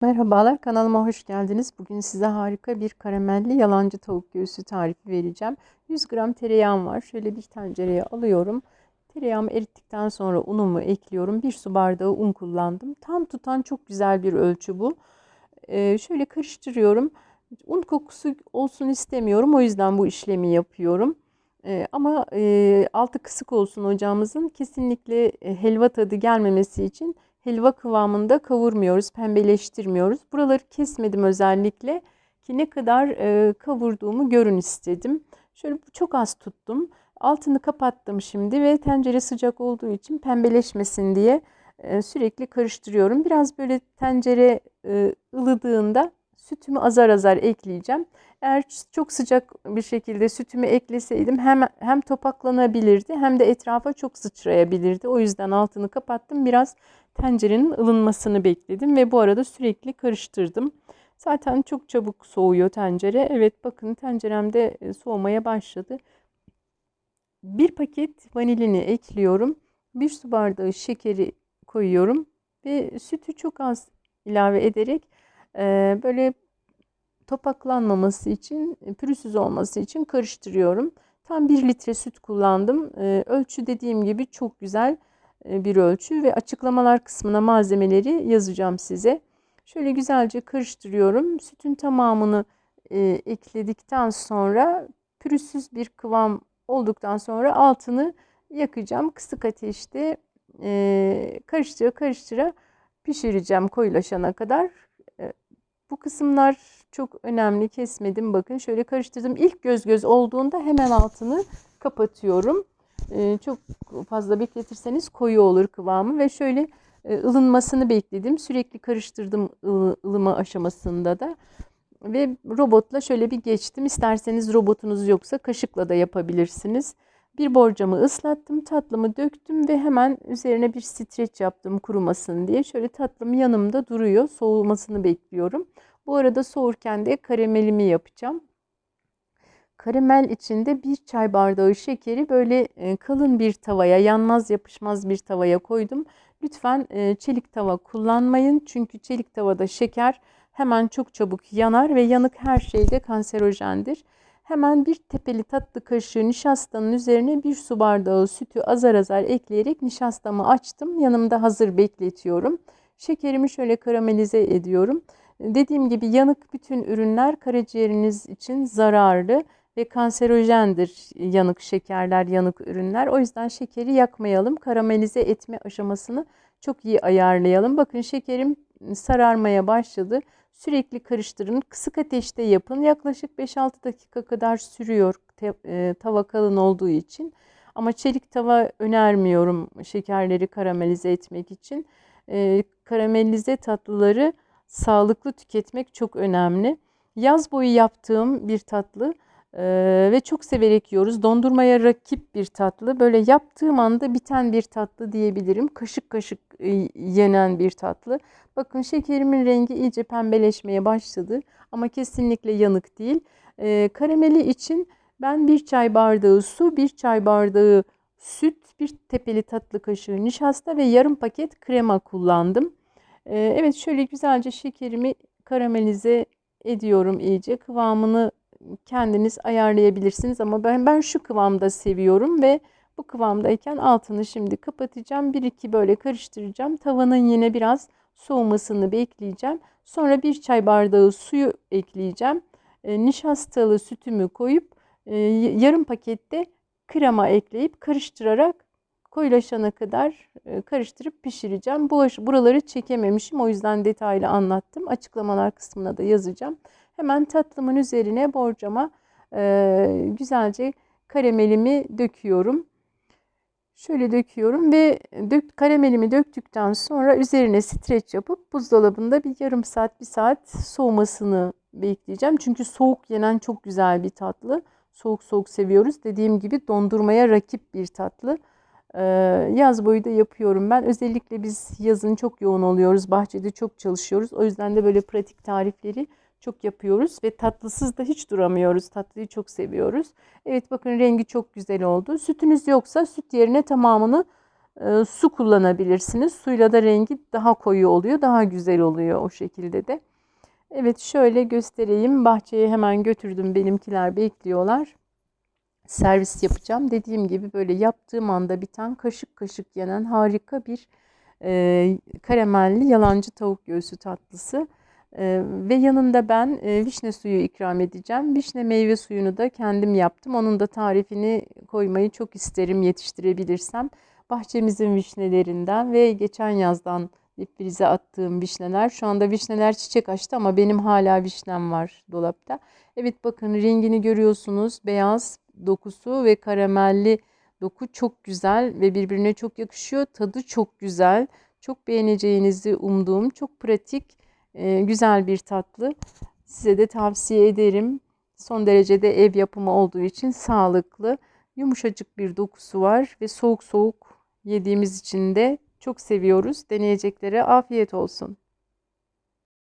Merhabalar, kanalıma hoş geldiniz. Bugün size harika bir karamelli yalancı tavuk göğsü tarifi vereceğim. 100 gram tereyağım var. Şöyle bir tencereye alıyorum. Tereyağımı erittikten sonra unumu ekliyorum. Bir su bardağı un kullandım. Tam tutan çok güzel bir ölçü bu. Ee, şöyle karıştırıyorum. Un kokusu olsun istemiyorum. O yüzden bu işlemi yapıyorum. Ee, ama e, altı kısık olsun ocağımızın. Kesinlikle e, helva tadı gelmemesi için helva kıvamında kavurmuyoruz, pembeleştirmiyoruz. Buraları kesmedim özellikle ki ne kadar e, kavurduğumu görün istedim. Şöyle çok az tuttum. Altını kapattım şimdi ve tencere sıcak olduğu için pembeleşmesin diye e, sürekli karıştırıyorum. Biraz böyle tencere e, ılıdığında sütümü azar azar ekleyeceğim. Eğer çok sıcak bir şekilde sütümü ekleseydim hem hem topaklanabilirdi hem de etrafa çok sıçrayabilirdi. O yüzden altını kapattım. Biraz tencerenin ılınmasını bekledim ve bu arada sürekli karıştırdım. Zaten çok çabuk soğuyor tencere. Evet bakın tenceremde e, soğumaya başladı. Bir paket vanilini ekliyorum. Bir su bardağı şekeri koyuyorum ve sütü çok az ilave ederek e, böyle topaklanmaması için, pürüzsüz olması için karıştırıyorum. Tam 1 litre süt kullandım. Ölçü dediğim gibi çok güzel e, bir ölçü ve açıklamalar kısmına malzemeleri yazacağım size. Şöyle güzelce karıştırıyorum. Sütün tamamını e, ekledikten sonra pürüzsüz bir kıvam olduktan sonra altını yakacağım. Kısık ateşte e, karıştıra karıştıra pişireceğim koyulaşana kadar. Bu kısımlar çok önemli kesmedim. Bakın şöyle karıştırdım. İlk göz göz olduğunda hemen altını kapatıyorum. Ee, çok fazla bekletirseniz koyu olur kıvamı ve şöyle e, ılınmasını bekledim. Sürekli karıştırdım ılıma aşamasında da. Ve robotla şöyle bir geçtim. İsterseniz robotunuz yoksa kaşıkla da yapabilirsiniz. Bir borcamı ıslattım, tatlımı döktüm ve hemen üzerine bir streç yaptım kurumasın diye. Şöyle tatlım yanımda duruyor. Soğumasını bekliyorum. Bu arada soğurken de karamelimi yapacağım. Karamel içinde bir çay bardağı şekeri böyle e, kalın bir tavaya, yanmaz yapışmaz bir tavaya koydum. Lütfen e, çelik tava kullanmayın. Çünkü çelik tavada şeker hemen çok çabuk yanar ve yanık her şeyde kanserojendir. Hemen bir tepeli tatlı kaşığı nişastanın üzerine bir su bardağı sütü azar azar ekleyerek nişastamı açtım. Yanımda hazır bekletiyorum. Şekerimi şöyle karamelize ediyorum. Dediğim gibi yanık bütün ürünler karaciğeriniz için zararlı ve kanserojendir yanık şekerler, yanık ürünler. O yüzden şekeri yakmayalım. Karamelize etme aşamasını çok iyi ayarlayalım. Bakın şekerim sararmaya başladı. Sürekli karıştırın. Kısık ateşte yapın. Yaklaşık 5-6 dakika kadar sürüyor e, tava kalın olduğu için. Ama çelik tava önermiyorum şekerleri karamelize etmek için. E, karamelize tatlıları sağlıklı tüketmek çok önemli. Yaz boyu yaptığım bir tatlı ee, ve çok severek yiyoruz. Dondurmaya rakip bir tatlı. Böyle yaptığım anda biten bir tatlı diyebilirim. Kaşık kaşık e, yenen bir tatlı. Bakın şekerimin rengi iyice pembeleşmeye başladı. Ama kesinlikle yanık değil. Ee, karameli için ben bir çay bardağı su, bir çay bardağı süt, bir tepeli tatlı kaşığı nişasta ve yarım paket krema kullandım. Ee, evet şöyle güzelce şekerimi karamelize ediyorum iyice. Kıvamını kendiniz ayarlayabilirsiniz ama ben ben şu kıvamda seviyorum ve bu kıvamdayken altını şimdi kapatacağım. Bir iki böyle karıştıracağım. Tavanın yine biraz soğumasını bekleyeceğim. Sonra bir çay bardağı suyu ekleyeceğim. E, nişastalı sütümü koyup e, yarım pakette krema ekleyip karıştırarak koyulaşana kadar e, karıştırıp pişireceğim. Bu buraları çekememişim o yüzden detaylı anlattım. Açıklamalar kısmına da yazacağım. Hemen tatlımın üzerine borcama e, güzelce karamelimi döküyorum. Şöyle döküyorum ve dök, karamelimi döktükten sonra üzerine streç yapıp buzdolabında bir yarım saat, bir saat soğumasını bekleyeceğim. Çünkü soğuk yenen çok güzel bir tatlı. Soğuk soğuk seviyoruz. Dediğim gibi dondurmaya rakip bir tatlı. Ee, yaz boyu da yapıyorum ben. Özellikle biz yazın çok yoğun oluyoruz. Bahçede çok çalışıyoruz. O yüzden de böyle pratik tarifleri çok yapıyoruz ve tatlısız da hiç duramıyoruz. Tatlıyı çok seviyoruz. Evet bakın rengi çok güzel oldu. Sütünüz yoksa süt yerine tamamını e, su kullanabilirsiniz. Suyla da rengi daha koyu oluyor, daha güzel oluyor o şekilde de. Evet şöyle göstereyim. Bahçeye hemen götürdüm. Benimkiler bekliyorlar. Servis yapacağım. Dediğim gibi böyle yaptığım anda biten kaşık kaşık yenen harika bir e, karamelli yalancı tavuk göğsü tatlısı. E, ve yanında ben e, vişne suyu ikram edeceğim. Vişne meyve suyunu da kendim yaptım. Onun da tarifini koymayı çok isterim yetiştirebilirsem. Bahçemizin vişnelerinden ve geçen yazdan difrize attığım vişneler. Şu anda vişneler çiçek açtı ama benim hala vişnem var dolapta. Evet bakın rengini görüyorsunuz. Beyaz dokusu ve karamelli doku çok güzel ve birbirine çok yakışıyor. Tadı çok güzel. Çok beğeneceğinizi umduğum çok pratik, e, güzel bir tatlı. Size de tavsiye ederim. Son derecede ev yapımı olduğu için sağlıklı, yumuşacık bir dokusu var ve soğuk soğuk yediğimiz için de çok seviyoruz. Deneyeceklere afiyet olsun.